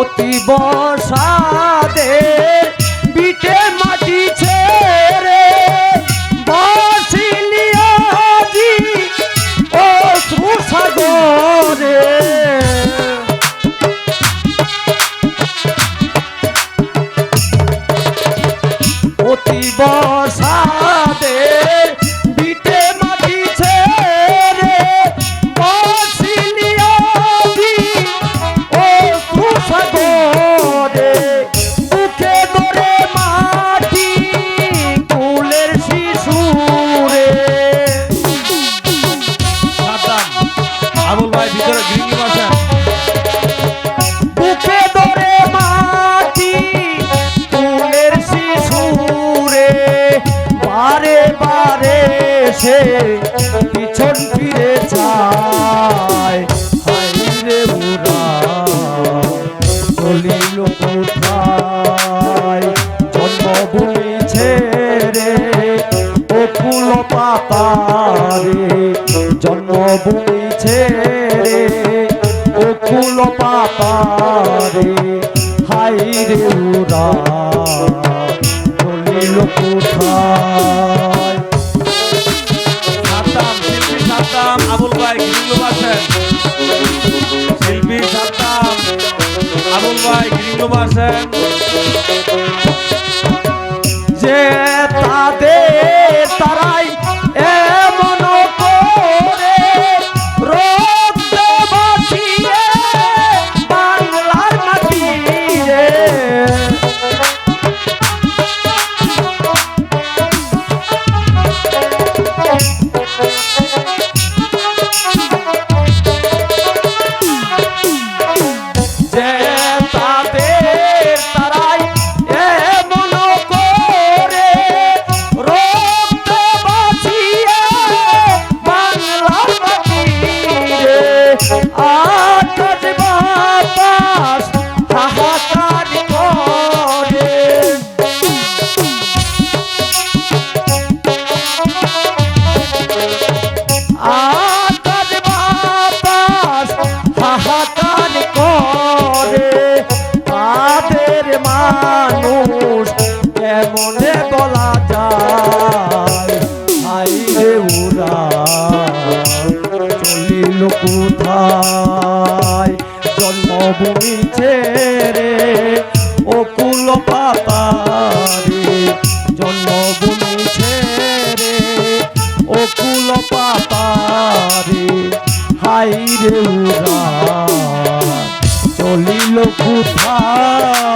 অতি বসাদে সে পিছন ফিরে যায় হায় রে বুড়া চলিল কোথায়? জন্মভূমি ছেড়ে অকুল পাতারে জন্মভূমি ছেড়ে অকুল পাতারে হাই রে উরা চলিল কোথায়? ভাই গ্রিঙ্গি বসেন যে কোথায় জন্মভূমি ছেড়ে অকুল পাতারে জন্মভূমি ছেড়ে অকুল পাতারে হাই রে চলিল কোথায়?